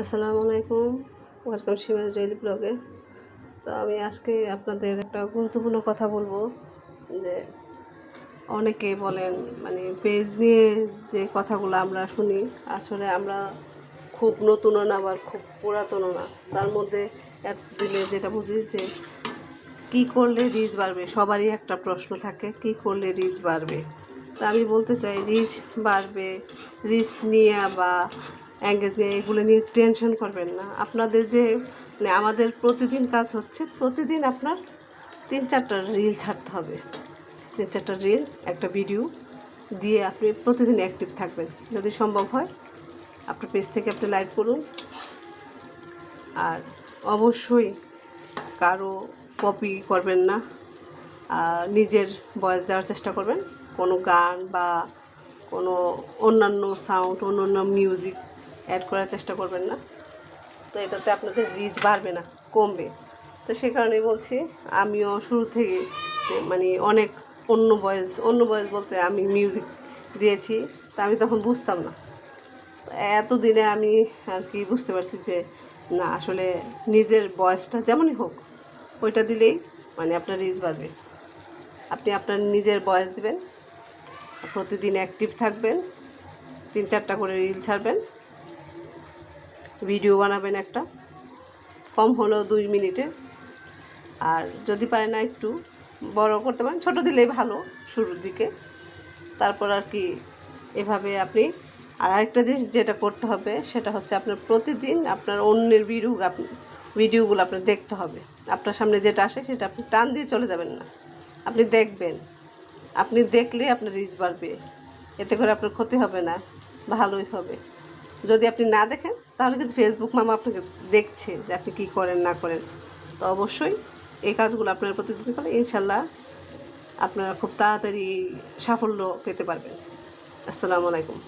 আসসালামু আলাইকুম। Welcome শিমাজ daily ব্লগে। তো আমি আজকে আপনাদের একটা গুরুত্বপূর্ণ কথা বলব, যে অনেকে বলেন মানে পেজ নিয়ে যে কথাগুলো আমরা শুনি, আসলে আমরা খুব নতুনও না, আবার খুব পুরাতনও না। তার মধ্যে এতদিনে যেটা বুঝি যে কী করলে রিচ বাড়বে, সবারই একটা প্রশ্ন থাকে, কী করলে রিচ বাড়বে? তা আমি বলতে চাই রিচ বাড়বে রিচ নিয়ে বা অ্যাঙ্গেজ নিয়ে এগুলো নিয়ে টেনশন করবেন না। আপনাদের যে মানে আমাদের প্রতিদিন কাজ হচ্ছে, প্রতিদিন আপনার তিন চারটা রিল ছাড়তে হবে। তিন চারটা রিল একটা ভিডিও দিয়ে আপনি প্রতিদিন অ্যাক্টিভ থাকবেন। যদি সম্ভব হয়, আপনার পেজ থেকে আপনি লাইভ করুন। আর অবশ্যই কারও কপি করবেন না। আর নিজের ভয়েস দেওয়ার চেষ্টা করবেন। কোনো গান বা কোনো অন্যান্য সাউন্ড অন্য মিউজিক অ্যাড করার চেষ্টা করবেন না। তো এটাতে আপনাদের রিচ বাড়বে না, কমবে। তো সে কারণেই বলছি, আমিও শুরু থেকে মানে অনেক অন্য ভয়েস অন্য ভয়েস বলতে আমি মিউজিক দিয়েছি, তা আমি তখন বুঝতাম না। এতদিনে আমি আর কি বুঝতে পারছি যে, না, আসলে নিজের বয়সটা যেমনই হোক, ওইটা দিলেই মানে আপনার রিচ বাড়বে। আপনি আপনার নিজের বয়স দিবেন, প্রতিদিন অ্যাক্টিভ থাকবেন, তিন চারটা করে রিল ছাড়বেন ভিডিও বানাবেন একটা। কম হলেও দুই মিনিটে। আর যদি পারে না একটু বড় করতে পারেন, ছোটো দিলেই ভালো শুরুর দিকে। তারপর আর কি এভাবে আপনি আর আরেকটা জিনিস যেটা করতে হবে, সেটা হচ্ছে আপনার প্রতিদিন আপনার অন্যের ভিডিও আপনি ভিডিওগুলো আপনার দেখতে হবে। আপনার সামনে যেটা আসে সেটা আপনি টান দিয়ে চলে যাবেন না। আপনি দেখবেন। আপনি দেখলে আপনার রিচ বাড়বে। এতে করে আপনার ক্ষতি হবে না, ভালোই হবে। যদি আপনি না দেখেন, তাহলে কিন্তু ফেসবুক মামা আপনাকে দেখছে যে আপনি কী করেন, না করেন। তো অবশ্যই এই কাজগুলো আপনার প্রতিদিন করে ইনশাল্লাহ আপনারা খুব তাড়াতাড়ি সাফল্য পেতে পারবেন। আসসালামু আলাইকুম।